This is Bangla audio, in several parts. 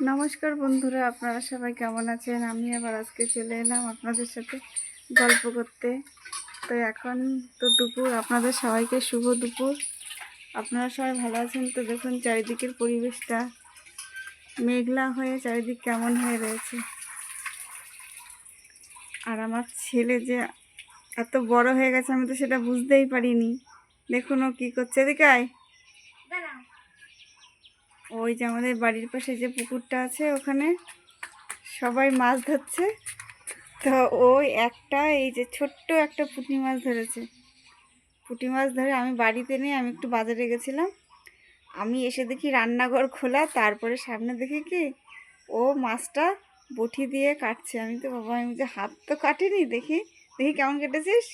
নমস্কার বন্ধুরা, আপনারা সবাই কেমন আছেন? আমি আবার আজকে চলে এলাম আপনাদের সাথে গল্প করতে। তো এখন তো দুপুর, আপনাদের সবাইকে শুভ দুপুর। আপনারা সবাই ভালো আছেন? তো দেখুন চারিদিকের পরিবেশটা মেঘলা হয়ে চারিদিক কেমন হয়ে রয়েছে। আর আমার ছেলে যে এত বড় হয়ে গেছে, আমি তো সেটা বুঝতেই পারিনি। দেখুন ও কী করছে। এদিকে আয়। ওই যে আমাদের বাড়ির পাশে যে পুকুরটা আছে ওখানে সবাই মাছ ধরছে। তো ওই একটা, এই যে ছোট্ট একটা পুঁটি মাছ ধরেছে। পুঁটি মাছ ধরে আমি বাড়িতে নেই আমি একটু বাজারে গেছিলাম। আমি এসে দেখি রান্নাঘর খোলা, তারপরে সামনে দেখি কি ও মাছটা বটি দিয়ে কাটছে। আমি তো বাবা আমি যে হাত তো কাটিনি, দেখি দেখি কেমন কেটেছিস?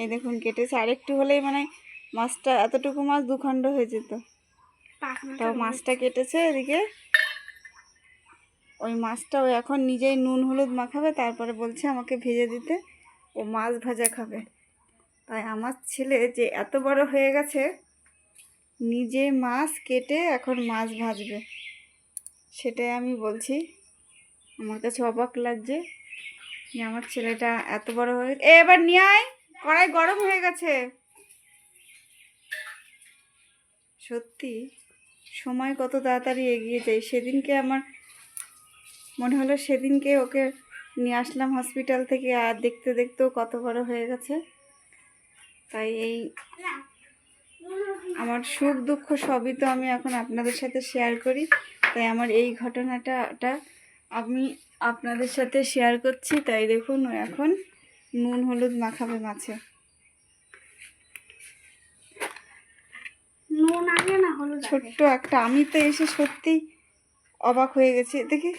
এই দেখুন, কেটেছে। আরেকটু হলেই মানে মাছটা এতটুকু মাছ দুখণ্ড হয়ে যেত। তাও মাছটা কেটেছে এদিকে। ওই মাছটা ও এখন নিজেই নুন হলুদ মাখাবে তারপরে বলছে আমাকে ভেজে দিতে। ও মাছ ভাজা খাবে। তাই আমার ছেলে যে এত বড় হয়ে গেছে নিজে মাছ কেটে এখন মাছ ভাজবে। সেটাই আমি বলছি। আমার কাছে অবাক লাগছে যে আমার ছেলেটা এত বড় হয়ে এ এবার নিয়ে আয়। কড়াই গরম হয়ে গেছে। সত্যি সময় কত তাড়াতাড়ি এগিয়ে যায়। সেদিনকে আমার মনে হলো সেদিনকে ওকে নিয়ে আসলাম হসপিটাল থেকে আর দেখতে দেখতেও কত বড় হয়ে গেছে। তাই এই আমার সুখ দুঃখ সবই তো আমি এখন আপনাদের সাথে শেয়ার করি। তাই আমার এই ঘটনাটা আমি আপনাদের সাথে শেয়ার করছি। তাই দেখুন, এখন নুন হলুদ মাখাবে মাছে। নুন আগে না হলুদ ছোট্ট একটা আমি তো এসে সত্যি অবাক হয়ে গেছি। দেখি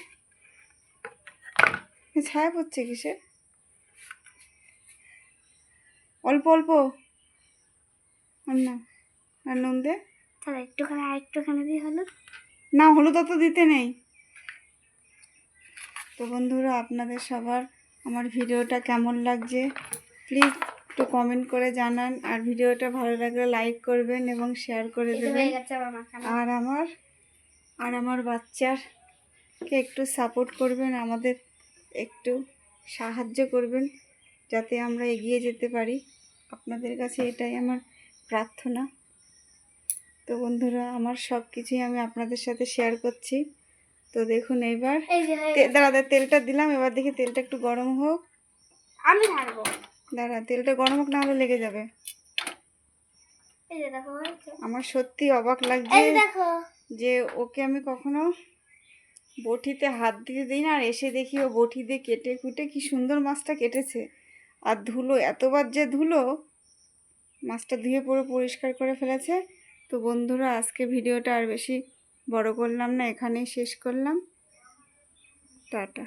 ছায়া পড়ছে কিসে অল্প অল্প। আর না আর নুন দে তাহলে একটুখানি আর একটুখানি দিয়ে হলুদ? না হলুদ অত দিতে নেই। তো বন্ধুরা আপনাদের সবার আমার ভিডিওটা কেমন লাগছে? প্লিজ একটু কমেন্ট করে জানান। আর ভিডিওটা ভালো লাগলে লাইক করবেন এবং শেয়ার করে দেবেন। আর আমার আর আমার বাচ্চারকে একটু সাপোর্ট করবেন আমাদের একটু সাহায্য করবেন যাতে আমরা এগিয়ে যেতে পারি। আপনাদের কাছে এটাই আমার প্রার্থনা। তো বন্ধুরা আমার সব কিছুই আমি আপনাদের সাথে শেয়ার করছি। তো দেখুন এইবার দাঁড়া, তেলটা দিলাম এবার দেখি তেলটা একটু গরম হোক। আমি ঢালবো। দাঁড়া তেলটা গরম হোক না হলে লেগে যাবে। আমার সত্যি অবাক লাগছে যে যে ওকে আমি কখনো বটিতে হাত দিয়ে দিই না আর এসে দেখি ও বটি দিয়ে কেটে কুটে কি সুন্দর মাছটা কেটেছে। আর ধুলো এতবার যে ধুলো মাছটা ধুয়ে পুরো পরিষ্কার করে ফেলেছে। তো বন্ধুরা আজকে ভিডিওটা আর বেশি বড় করলাম না এখানেই শেষ করলাম। টাটা।